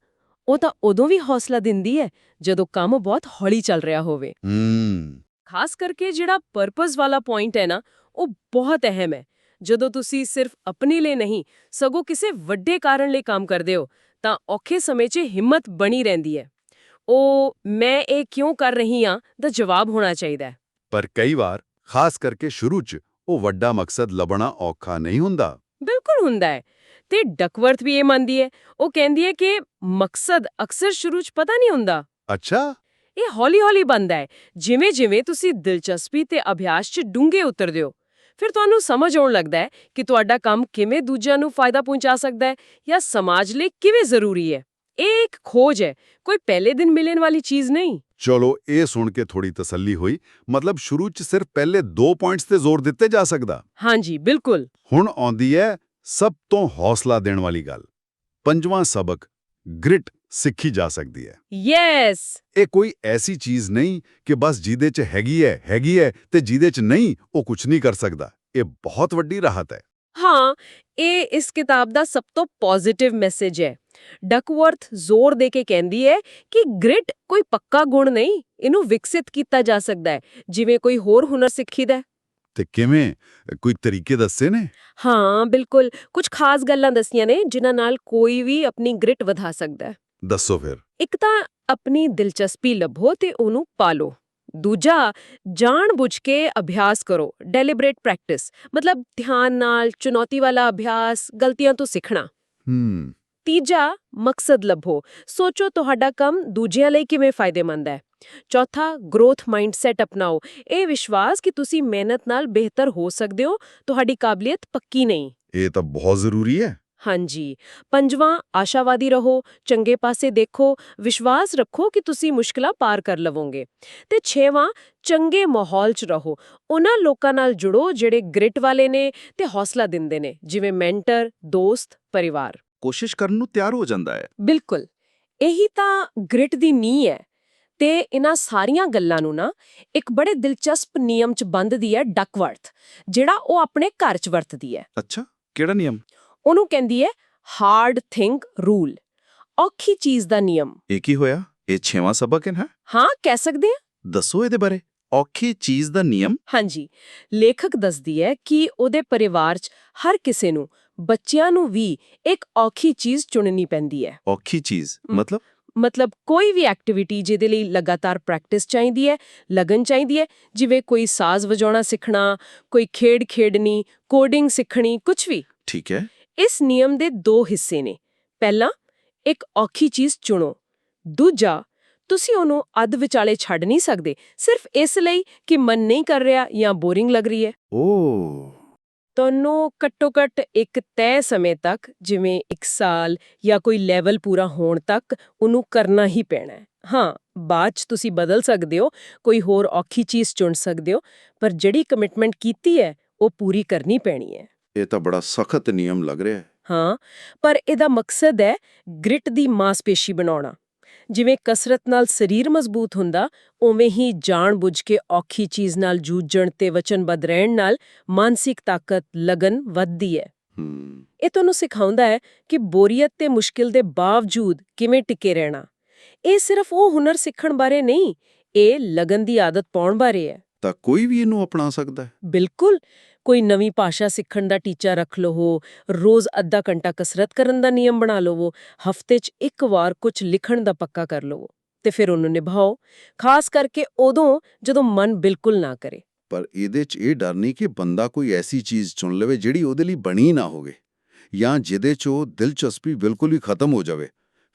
ਉਹ ਤਾਂ ਉਦੋਂ ਵੀ ਹੌਸਲਾ ਦਿੰਦੀ ਹੈ ਜਦੋਂ ਕੰਮ ਬਹੁਤ ਹੌਲੀ ਚੱਲ ਰਿਹਾ ਹੋਵੇ। ਹੂੰ। ਖਾਸ ਕਰਕੇ ਜਿਹੜਾ ਪਰਪਸ ਵਾਲਾ ਪੁਆਇੰਟ ਹੈ ਨਾ ਉਹ ਬਹੁਤ ਅਹਿਮ ਹੈ। ਜਦੋਂ ਤੁਸੀਂ ਸਿਰਫ ਆਪਣੇ ਲਈ ਨਹੀਂ ਸਗੋਂ ਕਿਸੇ ਵੱਡੇ ਕਾਰਨ ਲਈ ਕੰਮ ਕਰਦੇ ਹੋ ਤਾਂ ਔਖੇ ਸਮੇਂ 'ਚ ਹਿੰਮਤ ਬਣੀ ਰਹਿੰਦੀ ਹੈ। ਉਹ ਮੈਂ ਇਹ ਕਿਉਂ ਕਰ ਰਹੀ ਹਾਂ ਦਾ ਜਵਾਬ ਹੋਣਾ ਚਾਹੀਦਾ ਪਰ ਕਈ ਵਾਰ ਖਾਸ ਕਰਕੇ ਸ਼ੁਰੂ 'ਚ ਉਹ ਵੱਡਾ ਮਕਸਦ ਲੱਭਣਾ ਔਖਾ ਨਹੀਂ ਹੁੰਦਾ। ਬਿਲਕੁਲ ਹੁੰਦਾ ਹੈ। ਤੇ ਡਕਵਰਥ ਵੀ ਇਹ ਮੰਨਦੀ ਹੈ। ਉਹ ਕਹਿੰਦੀ ਹੈ ਕਿ ਮਕਸਦ ਅਕਸਰ ਸ਼ੁਰੂ 'ਚ ਪਤਾ ਨਹੀਂ ਹੁੰਦਾ। ਅੱਛਾ। ਇਹ ਹੌਲੀ-ਹੌਲੀ ਬਣਦਾ ਹੈ। ਜਿਵੇਂ-ਜਿਵੇਂ ਤੁਸੀਂ ਦਿਲਚਸਪੀ ਤੇ ਅਭਿਆਸ 'ਚ ਡੂੰਘੇ ਉਤਰਦੇ ਹੋ ਫਿਰ ਤੁਹਾਨੂੰ ਸਮਝ ਆਉਣ ਲੱਗਦਾ ਹੈ ਕਿ ਤੁਹਾਡਾ ਕੰਮ ਕਿਵੇਂ ਦੂਜਿਆਂ ਨੂੰ ਫਾਇਦਾ ਪਹੁੰਚਾ ਸਕਦਾ ਹੈ ਜਾਂ ਸਮਾਜ ਲਈ ਕਿਵੇਂ ਜ਼ਰੂਰੀ ਹੈ। ਇਹ ਇੱਕ ਖੋਜ ਹੈ। ਕੋਈ ਪਹਿਲੇ ਦਿਨ ਮਿਲਣ ਵਾਲੀ ਚੀਜ਼ ਨਹੀਂ। ਚਲੋ ਇਹ ਸੁਣ ਕੇ ਥੋੜੀ ਤਸੱਲੀ ਹੋਈ। ਮਤਲਬ ਸ਼ੁਰੂ 'ਚ ਸਿਰਫ ਪਹਿਲੇ ਦੋ ਪੁਆਇੰਟਸ ਤੇ ਜ਼ੋਰ ਦਿੱਤੇ ਜਾ ਸਕਦਾ। ਹਾਂਜੀ ਬਿਲਕੁਲ। ਹੁਣ ਆਉਂਦੀ ਹੈ ਸਭ ਤੋਂ ਹੌਸਲਾ ਦੇਣ ਵਾਲੀ ਗੱਲ। ਪੰਜਵਾਂ ਸਬਕ ਗ੍ਰਿਟ ਸਿੱਖੀ ਜਾ ਸਕਦੀ ਹੈ। ਯੈਸ ਇਹ ਕੋਈ ਐਸੀ ਚੀਜ਼ ਨਹੀਂ ਕਿ ਬਸ ਜਿਹਦੇ 'ਚ ਹੈਗੀ ਹੈ ਹੈਗੀ ਹੈ ਤੇ ਜਿਹਦੇ 'ਚ ਨਹੀਂ ਉਹ ਕੁਝ ਨਹੀਂ ਕਰ ਸਕਦਾ। ਇਹ ਬਹੁਤ ਵੱਡੀ ਰਾਹਤ ਹੈ। ਹਾਂ ਇਹ ਇਸ ਕਿਤਾਬ ਦਾ ਸਭ ਤੋਂ ਪੋਜ਼ਿਟਿਵ ਮੈਸੇਜ ਹੈ। ਡਕਵਰਥ ਜ਼ੋਰ ਦੇ ਕੇ ਕਹਿੰਦੀ ਹੈ ਕਿ ਗ੍ਰਿਟ ਕੋਈ ਪੱਕਾ ਗੁਣ ਨਹੀਂ ਇਹਨੂੰ ਵਿਕਸਿਤ ਕੀਤਾ ਜਾ ਸਕਦਾ ਹੈ। ਜਿਵੇਂ ਕੋਈ ਹੋਰ ਹੁਨਰ ਸਿੱਖੀਦਾ ਹੈ। ਤੇ ਕਿਵੇਂ? ਕੋਈ ਤਰੀਕੇ ਦੱਸੇ ਨੇ? ਹਾਂ ਬਿਲਕੁਲ। ਕੁਝ ਖਾਸ ਗੱਲਾਂ ਦੱਸੀਆਂ ਨੇ ਜਿਨ੍ਹਾਂ ਨਾਲ ਕੋਈ ਵੀ ਆਪਣੀ ਗ੍ਰਿਟ ਵਧਾ ਸਕਦਾ ਹੈ। ਦੱਸੋ ਫਿਰ। ਇੱਕ ਤਾਂ ਆਪਣੀ ਦਿਲਚਸਪੀ ਲੱਭੋ ਤੇ ਉਹਨੂੰ ਪਾਲੋ। ਦੂਜਾ ਜਾਣਬੁੱਝ ਕੇ ਅਭਿਆਸ ਕਰੋ ਡੈਲੀਬਰੇਟ ਪ੍ਰੈਕਟਿਸ ਮਤਲਬ ਧਿਆਨ ਨਾਲ ਚੁਣੌਤੀ ਵਾਲਾ ਅਭਿਆਸ ਗਲਤੀਆਂ ਤੋਂ ਸਿੱਖਣਾ। ਹੂੰ। ਤੀਜਾ ਮਕਸਦ ਲੱਭੋ। ਸੋਚੋ ਤੁਹਾਡਾ ਕੰਮ ਦੂਜਿਆਂ ਲਈ ਕਿਵੇਂ ਫਾਇਦੇਮੰਦ ਹੈ। ਚੌਥਾ ਗਰੋਥ ਮਾਈਂਡਸੈਟ ਅਪਣਾਓ। ਇਹ ਵਿਸ਼ਵਾਸ ਕਿ ਤੁਸੀਂ ਮਿਹਨਤ ਨਾਲ ਬਿਹਤਰ ਹੋ ਸਕਦੇ ਹੋ ਤੁਹਾਡੀ ਕਾਬਲੀਅਤ ਪੱਕੀ ਨਹੀਂ। ਇਹ ਤਾਂ ਬਹੁਤ ਜ਼ਰੂਰੀ ਹੈ। ਹਾਂਜੀ। ਪੰਜਵਾਂ ਆਸ਼ਾਵਾਦੀ ਰਹੋ ਚੰਗੇ ਪਾਸੇ ਦੇਖੋ ਵਿਸ਼ਵਾਸ ਰੱਖੋ ਕਿ ਤੁਸੀਂ ਮੁਸ਼ਕਲਾਂ ਪਾਰ ਕਰ ਲਵੋਗੇ। ਤੇ ਛੇਵਾਂ ਚੰਗੇ ਮਾਹੌਲ 'ਚ ਰਹੋ। ਉਹਨਾਂ ਲੋਕਾਂ ਨਾਲ ਜੁੜੋ ਜਿਹੜੇ ਗ੍ਰਿਟ ਵਾਲੇ ਨੇ ਤੇ ਹੌਸਲਾ ਦਿੰਦੇ ਨੇ ਜਿਵੇਂ ਮੈਂਟਰ ਦੋਸਤ ਪਰਿਵਾਰ। ਕੋਸ਼ਿਸ਼ ਕਰਨ ਨੂੰ ਤਿਆਰ ਹੋ ਜਾਂਦਾ ਹੈ। ਬਿਲਕੁਲ। ਇਹੀ ਤਾਂ ਗ੍ਰਿਟ ਦੀ ਨੀਂਹ ਹੈ। ਤੇ ਇਹਨਾਂ ਸਾਰੀਆਂ ਗੱਲਾਂ ਨੂੰ ਨਾ ਇੱਕ ਬੜੇ ਦਿਲਚਸਪ ਨਿਯਮ 'ਚ ਬੰਦਦੀ ਹੈ ਡਕਵਰਥ ਜਿਹੜਾ ਉਹ ਆਪਣੇ ਘਰ 'ਚ ਵਰਤਦੀ ਹੈ। ਅੱਛਾ ਕਿਹੜਾ ਨਿਯਮ? ਉਹਨੂੰ ਕਹਿੰਦੀ ਹੈ ਹਾਰਡ ਥਿੰਕ ਰੂਲ ਔਖੀ ਚੀਜ਼ ਦਾ ਨਿਯਮ। ਇਹ ਕੀ ਹੋਇਆ? ਇਹ ਛੇਵਾਂ ਸਬਕ ਹੈ ਨਾ? ਹਾਂ ਕਹਿ ਸਕਦੇ ਹਾਂ। ਦੱਸੋ ਇਹਦੇ ਬਾਰੇ। ਔਖੀ ਚੀਜ਼ ਦਾ ਨਿਯਮ? ਹਾਂਜੀ। ਲੇਖਕ ਦੱਸਦੀ ਹੈ ਕਿ ਉਹਦੇ ਪਰਿਵਾਰ 'ਚ ਹਰ ਕਿਸੇ ਨੂੰ ਬੱਚਿਆਂ ਨੂੰ ਵੀ ਇੱਕ ਔਖੀ ਚੀਜ਼ ਚੁਣਨੀ ਪੈਂਦੀ ਹੈ। ਔਖੀ ਚੀਜ਼। ਮਤਲਬ? ਮਤਲਬ ਕੋਈ ਵੀ ਐਕਟੀਵਿਟੀ ਜਿਹਦੇ ਲਈ ਲਗਾਤਾਰ ਪ੍ਰੈਕਟਿਸ ਚਾਹੀਦੀ ਹੈ ਲਗਨ ਚਾਹੀਦੀ ਹੈ ਜਿਵੇਂ ਕੋਈ ਸਾਜ਼ ਵਜਾਉਣਾ ਸਿੱਖਣਾ ਕੋਈ ਖੇਡ ਖੇਡਣੀ ਕੋਡਿੰਗ ਸਿੱਖਣੀ ਕੁਝ ਵੀ। ਠੀਕ ਹੈ। ਇਸ ਨਿਯਮ ਦੇ ਦੋ ਹਿੱਸੇ ਨੇ। ਪਹਿਲਾ ਇੱਕ ਔਖੀ ਚੀਜ਼ ਚੁਣੋ। ਦੂਜਾ ਤੁਸੀਂ ਉਹਨੂੰ ਅੱਧ ਵਿਚਾਲੇ ਛੱਡ ਨਹੀਂ ਸਕਦੇ। ਸਿਰਫ ਇਸ ਲਈ ਕਿ ਮਨ ਨਹੀਂ ਕਰ ਰਿਹਾ ਜਾਂ ਬੋਰਿੰਗ ਲੱਗ ਰਹੀ ਹੈ। ਓ। ਤੁਹਾਨੂੰ ਘੱਟੋ-ਘੱਟ ਇੱਕ ਤੈਅ ਸਮੇਂ ਤੱਕ ਜਿਵੇਂ 1 ਸਾਲ ਜਾਂ ਕੋਈ ਲੈਵਲ ਪੂਰਾ ਹੋਣ ਤੱਕ ਉਹਨੂੰ ਕਰਨਾ ਹੀ ਪੈਣਾ ਹੈ। ਹਾਂ ਬਾਅਦ ਚ ਤੁਸੀਂ ਬਦਲ ਸਕਦੇ ਹੋ ਕੋਈ ਹੋਰ ਔਖੀ ਚੀਜ਼ ਚੁਣ ਸਕਦੇ ਹੋ ਪਰ ਜਿਹੜੀ ਕਮਿਟਮੈਂਟ ਕੀਤੀ ਹੈ ਉਹ ਪੂਰੀ ਕਰਨੀ ਪੈਣੀ ਹੈ। ਇਹ ਤਾਂ ਬੜਾ ਸਖਤ ਨਿਯਮ ਲੱਗ ਰਿਹਾ ਹੈ। ਹਾਂ ਪਰ ਇਹਦਾ ਮਕਸਦ ਹੈ ਗ੍ਰਿਟ ਦੀ ਮਾਸਪੇਸ਼ੀ ਬਣਾਉਣਾ। ਜਿਵੇਂ ਕਸਰਤ ਨਾਲ ਸਰੀਰ ਮਜ਼ਬੂਤ ਹੁੰਦਾ ਉਵੇਂ ਹੀ ਜਾਣਬੁੱਝ ਕੇ ਔਖੀ ਚੀਜ਼ ਨਾਲ ਜੂਝਣ ਤੇ ਵਚਨਬੱਧ ਰਹਿਣ ਨਾਲ ਮਾਨਸਿਕ ਤਾਕਤ ਲਗਨ ਵੱਧਦੀ ਹੈ। ਹੂੰ। ਇਹ ਤੁਹਾਨੂੰ ਸਿਖਾਉਂਦਾ ਹੈ ਕਿ ਬੋਰੀਅਤ ਤੇ ਮੁਸ਼ਕਿਲ ਦੇ ਬਾਵਜੂਦ ਕਿਵੇਂ ਟਿਕੇ ਰਹਿਣਾ। ਇਹ ਸਿਰਫ ਉਹ ਹੁਨਰ ਸਿੱਖਣ ਬਾਰੇ ਨਹੀਂ ਇਹ ਲਗਨ ਦੀ ਆਦਤ ਪਾਉਣ ਬਾਰੇ ਹੈ। ਤਾਂ ਕੋਈ ਵੀ ਇਹਨੂੰ ਅਪਣਾ ਸਕਦਾ ਹੈ। ਬਿਲਕੁਲ। ਕੋਈ ਨਵੀਂ ਭਾਸ਼ਾ ਸਿੱਖਣ ਦਾ ਟੀਚਾ ਰੱਖ ਲਵੋ, ਰੋਜ਼ ਅੱਧਾ ਘੰਟਾ ਕਸਰਤ ਕਰਨ ਦਾ ਨਿਯਮ ਬਣਾ ਲਵੋ, ਹਫ਼ਤੇ 'ਚ ਇੱਕ ਵਾਰ ਕੁਝ ਲਿਖਣ ਦਾ ਪੱਕਾ ਕਰ ਲਵੋ ਤੇ ਫਿਰ ਉਹਨੂੰ ਨਿਭਾਓ, ਖਾਸ ਕਰਕੇ ਉਦੋਂ ਜਦੋਂ ਮਨ ਬਿਲਕੁਲ ਨਾ ਕਰੇ। ਪਰ ਇਹਦੇ 'ਚ ਇਹ ਡਰ ਨਹੀਂ ਕਿ ਬੰਦਾ ਕੋਈ ਐਸੀ ਚੀਜ਼ ਚੁਣ ਲਵੇ ਜਿਹੜੀ ਉਹਦੇ ਲਈ ਬਣੀ ਨਾ ਹੋਵੇ ਜਾਂ ਜਿਹਦੇ 'ਚ ਉਹ ਦਿਲਚਸਪੀ ਬਿਲਕੁਲ ਹੀ ਖਤਮ ਹੋ ਜਾਵੇ।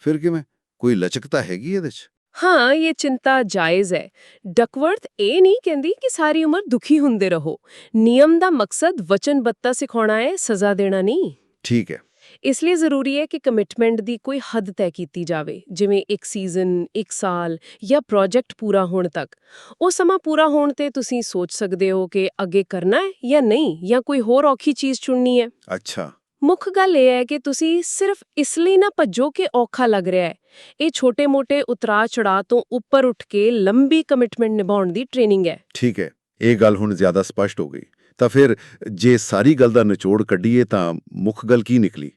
ਫਿਰ ਕਿਵੇਂ? ਕੋਈ ਲਚਕਤਾ ਹੈਗੀ ਇਹਦੇ 'ਚ? ਹਾਂ ਇਹ ਚਿੰਤਾ ਜਾਇਜ਼ ਹੈ। ਡਕਵਰਥ ਇਹ ਨਹੀਂ ਕਹਿੰਦੀ ਕਿ ਸਾਰੀ ਉਮਰ ਦੁਖੀ ਹੁੰਦੇ ਰਹੋ। ਨਿਯਮ ਦਾ ਮਕਸਦ ਵਚਨਬੱਧਤਾ ਸਿਖਾਉਣਾ ਹੈ ਸਜ਼ਾ ਦੇਣਾ ਨਹੀਂ। ਠੀਕ ਹੈ। ਇਸ ਲਈ ਜ਼ਰੂਰੀ ਹੈ ਕਿ ਕਮਿਟਮੈਂਟ ਦੀ ਕੋਈ ਹੱਦ ਤੈਅ ਕੀਤੀ ਜਾਵੇ ਜਿਵੇਂ ਇੱਕ ਸੀਜ਼ਨ ਇੱਕ ਸਾਲ ਜਾਂ ਪ੍ਰੋਜੈਕਟ ਪੂਰਾ ਹੋਣ ਤੱਕ। ਉਹ ਸਮਾਂ ਪੂਰਾ ਹੋਣ ਤੇ ਤੁਸੀਂ ਸੋਚ ਸਕਦੇ ਹੋ ਕਿ ਅੱਗੇ ਕਰਨਾ ਹੈ ਜਾਂ ਨਹੀਂ ਜਾਂ ਕੋਈ ਹੋਰ ਔਖੀ ਚੀਜ਼ ਚੁਣਨੀ ਹੈ। ਅੱਛਾ। ਮੁੱਖ ਗੱਲ ਇਹ ਹੈ ਕਿ ਤੁਸੀਂ ਸਿਰਫ ਇਸ ਲਈ ਨਾ ਭੱਜੋ ਕਿ ਔਖਾ ਲੱਗ ਰਿਹਾ ਹੈ। ਇਹ ਛੋਟੇ-ਮੋਟੇ ਉਤਰਾਅ ਚੜਾਅ ਤੋਂ ਉੱਪਰ ਉੱਠ ਕੇ ਲੰਬੀ ਕਮਿਟਮੈਂਟ ਨਿਭਾਉਣ ਦੀ ਟ੍ਰੇਨਿੰਗ ਹੈ। ਠੀਕ ਹੈ ਇਹ ਗੱਲ ਹੁਣ ਜ਼ਿਆਦਾ ਸਪਸ਼ਟ ਹੋ ਗਈ। ਤਾਂ ਫਿਰ ਜੇ ਸਾਰੀ ਗੱਲ ਦਾ ਨਿਚੋੜ ਕੱਢੀਏ ਤਾਂ ਮੁੱਖ ਗੱਲ ਕੀ ਨਿਕਲੀ?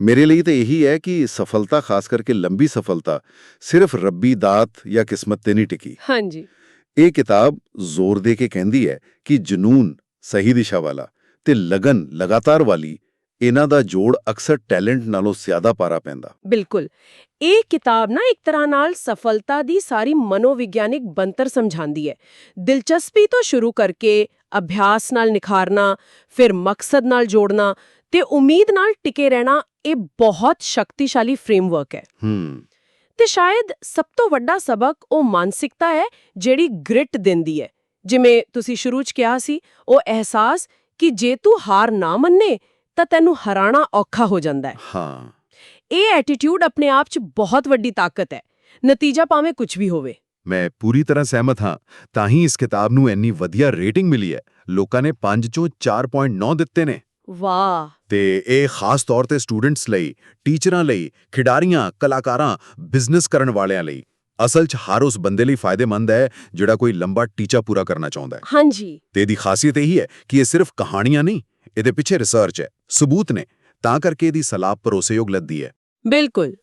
ਮੇਰੇ ਲਈ ਤਾਂ ਇਹੀ ਹੈ ਕਿ ਸਫਲਤਾ ਖਾਸ ਕਰਕੇ ਲੰਬੀ ਸਫਲਤਾ ਸਿਰਫ ਰੱਬੀ ਦਾਤ ਜਾਂ ਕਿਸਮਤ ਤੇ ਨਹੀਂ ਟਿਕੀ। ਹਾਂਜੀ। ਇਹ ਕਿਤਾਬ ਜ਼ੋਰ ਦੇ ਕੇ ਕਹਿੰਦੀ ਹੈ ਕਿ ਜਨੂਨ ਸਹੀ ਦਿਸ਼ਾ ਵਾਲਾ ਤੇ ਲਗਨ ਲਗਾਤਾਰ ਵਾਲੀ ਇਹਨਾਂ ਦਾ ਜੋੜ ਅਕਸਰ ਟੈਲੈਂਟ ਨਾਲੋਂ ਜ਼ਿਆਦਾ ਪਾਰਾ ਪੈਂਦਾ। ਬਿਲਕੁਲ। ਇਹ ਕਿਤਾਬ ਨਾ ਇੱਕ ਤਰ੍ਹਾਂ ਨਾਲ ਸਫਲਤਾ ਦੀ ਸਾਰੀ ਮਨੋਵਿਗਿਆਨਿਕ ਬੰਤਰ ਸਮਝਾਉਂਦੀ ਹੈ। ਦਿਲਚਸਪੀ ਤੋਂ ਸ਼ੁਰੂ ਕਰਕੇ ਅਭਿਆਸ ਨਾਲ ਨਿਖਾਰਨਾ ਫਿਰ ਮਕਸਦ ਨਾਲ ਜੋੜਨਾ ਤੇ ਉਮੀਦ ਨਾਲ ਟਿਕੇ ਰਹਿਣਾ ਇਹ ਬਹੁਤ ਸ਼ਕਤੀਸ਼ਾਲੀ ਫਰੇਮਵਰਕ ਹੈ। ਹੂੰ। ਤੇ ਸ਼ਾਇਦ ਸਭ ਤੋਂ ਵੱਡਾ ਸਬਕ ਉਹ ਮਾਨਸਿਕਤਾ ਹੈ ਜਿਹੜੀ ਗ੍ਰਿਟ ਦਿੰਦੀ ਹੈ। ਜਿਵੇਂ ਤੁਸੀਂ ਸ਼ੁਰੂ 'ਚ ਕਿਹਾ ਸੀ ਉਹ ਅਹਿਸਾਸ ਕਿ ਜੇ ਤੂੰ ਹਾਰ ਨਾ ਮੰਨੇ ਤਾਂ ਤੈਨੂੰ ਹਰਾਣਾ ਔਖਾ ਹੋ ਜਾਂਦਾ ਹੈ। ਹਾਂ। ਇਹ ਐਟੀਟਿਊਡ ਆਪਣੇ ਆਪ 'ਚ ਬਹੁਤ ਵੱਡੀ ਤਾਕਤ ਹੈ। ਨਤੀਜਾ ਭਾਵੇਂ ਕੁਝ ਵੀ ਹੋਵੇ। ਮੈਂ ਪੂਰੀ ਤਰ੍ਹਾਂ ਸਹਿਮਤ ਹਾਂ। ਤਾਂ ਹੀ ਇਸ ਕਿਤਾਬ ਨੂੰ ਇੰਨੀ ਵਧੀਆ ਰੇਟਿੰਗ ਮਿਲੀ ਹੈ। ਲੋਕਾਂ ਨੇ 5 ਚੋਂ 4.9 ਦਿੱਤੇ ਨੇ। ਵਾਹ। ਤੇ ਇਹ ਖਾਸ ਤੌਰ ਤੇ ਸਟੂਡੈਂਟਸ ਲਈ ਟੀਚਰਾਂ ਲਈ ਖਿਡਾਰੀਆਂ ਕਲਾਕਾਰਾਂ ਬਿਜ਼ਨਸ ਕਰਨ ਵਾਲਿਆਂ ਲਈ। ਅਸਲ 'ਚ ਹਰ ਉਸ ਬੰਦੇ ਲਈ ਫਾਇਦੇਮੰਦ ਹੈ ਜਿਹੜਾ ਕੋਈ ਲੰਬਾ ਟੀਚਾ ਪੂਰਾ ਕਰਨਾ ਚਾਹੁੰਦਾ ਹੈ। ਹਾਂਜੀ। ਤੇ ਇਹਦੀ ਖਾਸੀਅਤ ਇਹੀ ਹੈ ਕਿ ਇਹ ਸਿਰਫ ਕਹਾਣੀਆਂ ਨਹੀਂ ਇਹਦੇ ਪਿੱਛੇ ਰਿਸਰਚ ਹੈ। ਸਬੂਤ ਨੇ ਤਾਂ ਕਰਕੇ ਇਹਦੀ ਸਲਾਹ ਭਰੋਸੇਯੋਗ ਲੱਗਦੀ ਹੈ। ਬਿਲਕੁਲ।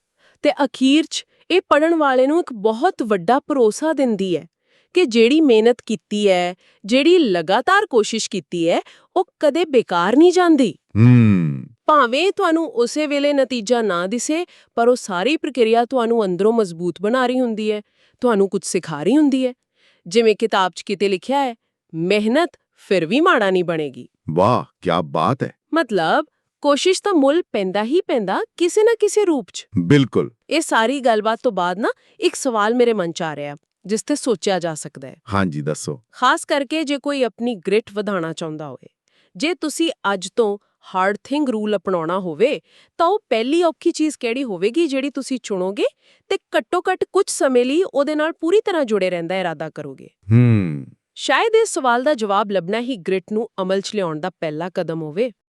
ਤੇ ਅਖੀਰ 'ਚ ਇਹ ਪੜਨ ਵਾਲੇ ਨੂੰ ਇੱਕ ਬਹੁਤ ਵੱਡਾ ਭਰੋਸਾ ਦਿੰਦੀ ਹੈ ਕਿ ਜਿਹੜੀ ਮਿਹਨਤ ਕੀਤੀ ਹੈ ਜਿਹੜੀ ਲਗਾਤਾਰ ਕੋਸ਼ਿਸ਼ ਕੀਤੀ ਹੈ ਉਹ ਕਦੇ ਬੇਕਾਰ ਨਹੀਂ ਜਾਂਦੀ। ਹੂੰ। ਭਾਵੇਂ ਤੁਹਾਨੂੰ ਉਸੇ ਵੇਲੇ ਨਤੀਜਾ ਨਾ ਦਿਸੇ ਪਰ ਉਹ ਸਾਰੀ ਪ੍ਰਕਿਰਿਆ ਤੁਹਾਨੂੰ ਅੰਦਰੋਂ ਮਜ਼ਬੂਤ ਬਣਾ ਰਹੀ ਹੁੰਦੀ ਹੈ। ਤੁਹਾਨੂੰ ਕੁਝ ਸਿਖਾ ਰਹੀ ਹੁੰਦੀ ਹੈ। ਜਿਵੇਂ ਕਿਤਾਬ 'ਚ ਕਿਤੇ ਲਿਖਿਆ ਹੈ ਮਿਹਨਤ ਫਿਰ ਵੀ ਮਾੜਾ ਨਹੀਂ ਬਣੇਗੀ ਵਾਹ ਕੀ ਬਾਤ ਹੈ ਮਤਲਬ ਕੋਸ਼ਿਸ਼ ਤਾਂ ਮੁੱਲ ਪੈਂਦਾ ਹੀ ਪੈਂਦਾ ਕਿਸੇ ਨਾ ਕਿਸੇ ਰੂਪ 'ਚ ਬਿਲਕੁਲ ਇਹ ਸਾਰੀ ਗੱਲਬਾਤ ਤੋਂ ਬਾਅਦ ਨਾ ਇੱਕ ਸਵਾਲ ਮੇਰੇ ਮਨ 'ਚ ਆ ਰਿਹਾ ਜਿਸ ਤੇ ਸੋਚਿਆ ਜਾ ਸਕਦਾ ਹੈ ਹਾਂਜੀ ਦੱਸੋ ਖਾਸ ਕਰਕੇ ਜੇ ਕੋਈ ਆਪਣੀ ਗ੍ਰਿਟ ਵਧਾਉਣਾ ਚਾਹੁੰਦਾ ਹੋਵੇ ਜੇ ਤੁਸੀਂ ਅੱਜ ਤੋਂ ਹਾਰਡ ਥਿੰਗ ਰੂਲ ਅਪਣਾਉਣਾ ਹੋਵੇ ਤਾਂ ਉਹ ਪਹਿਲੀ ਔਖੀ ਚੀਜ਼ ਕਿਹੜੀ ਹੋਵੇਗੀ ਜਿਹੜੀ ਤੁਸੀਂ ਚੁਣੋਗੇ ਤੇ ਘੱਟੋ-ਘੱਟ ਕੁਝ ਸਮੇਂ ਲਈ ਉਹਦੇ ਨਾਲ ਪੂਰੀ ਤਰ੍ਹਾਂ ਜੁੜੇ ਰਹਿਣ ਦਾ ਇਰਾਦਾ ਕਰੋਗੇ ਹੂੰ ਸ਼ਾਇਦ ਇਸ ਸਵਾਲ ਦਾ ਜਵਾਬ ਲੱਭਣਾ ਹੀ ਗ੍ਰਿਟ ਨੂੰ ਅਮਲ 'ਚ ਲਿਆਉਣ ਦਾ ਪਹਿਲਾ ਕਦਮ ਹੋਵੇ।